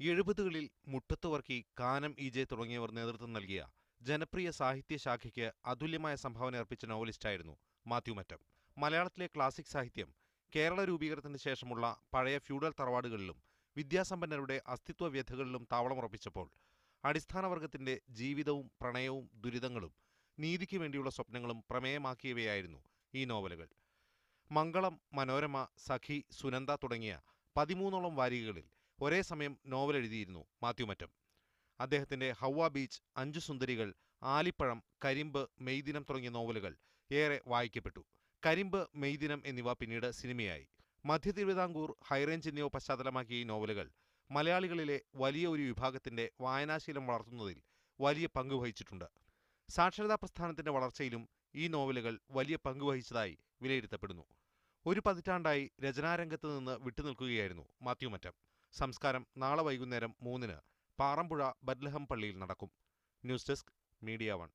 എഴുപതുകളിൽ Muttathu Varkey Kanam E J തുടങ്ങിയവർ നേതൃത്വം നൽകിയ ജനപ്രിയ സാഹിത്യ ശാഖയ്ക്ക് അതുല്യമായ സംഭാവന അർപ്പിച്ച നോവലിസ്റ്റായിരുന്നു മാത്യു മറ്റം. മലയാളത്തിലെ ക്ലാസിക് സാഹിത്യം കേരള രൂപീകരണത്തിന് ശേഷമുള്ള പഴയ ഫ്യൂഡൽ തറവാടുകളിലും വിദ്യാസമ്പന്നരുടെ അസ്തിത്വ വ്യഥകളിലും താവളമുറപ്പിച്ചപ്പോൾ അടിസ്ഥാനവർഗത്തിന്റെ ജീവിതവും പ്രണയവും ദുരിതങ്ങളും നീതിക്ക് വേണ്ടിയുള്ള സ്വപ്നങ്ങളും പ്രമേയമാക്കിയവയായിരുന്നു ഈ നോവലുകൾ. മംഗളം മനോരമ സഖി സുനന്ദ തുടങ്ങിയ പതിമൂന്നോളം വാരികകളിൽ ഒരേ സമയം നോവൽ എഴുതിയിരുന്നു മാത്യു മറ്റം. അദ്ദേഹത്തിന്റെ ഹൗവ ബീച്ച് അഞ്ചു സുന്ദരികൾ ആലിപ്പഴം കരിമ്പ് മെയ്ദിനം തുടങ്ങിയ നോവലുകൾ ഏറെ വായിക്കപ്പെട്ടു. കരിമ്പ് മെയ്ദിനം എന്നിവ പിന്നീട് സിനിമയായി. മധ്യ തിരുവിതാംകൂർ ഹൈറേഞ്ച് എന്നിവ പശ്ചാത്തലമാക്കിയ ഈ നോവലുകൾ മലയാളികളിലെ വലിയ ഒരു വിഭാഗത്തിന്റെ വായനാശീലം വളർത്തുന്നതിൽ വലിയ പങ്ക് വഹിച്ചിട്ടുണ്ട്. സാക്ഷരതാ പ്രസ്ഥാനത്തിന്റെ വളർച്ചയിലും ഈ നോവലുകൾ വലിയ പങ്ക് വഹിച്ചതായി വിലയിരുത്തപ്പെടുന്നു. ഒരു പതിറ്റാണ്ടായി രചനാരംഗത്ത് നിന്ന് വിട്ടുനിൽക്കുകയായിരുന്നു മാത്യു മറ്റം. സംസ്കാരം നാളെ വൈകുന്നേരം മൂന്നിന് പാറമ്പുഴ ബദ്ലഹം പള്ളിയിൽ നടക്കും. News desk Media One.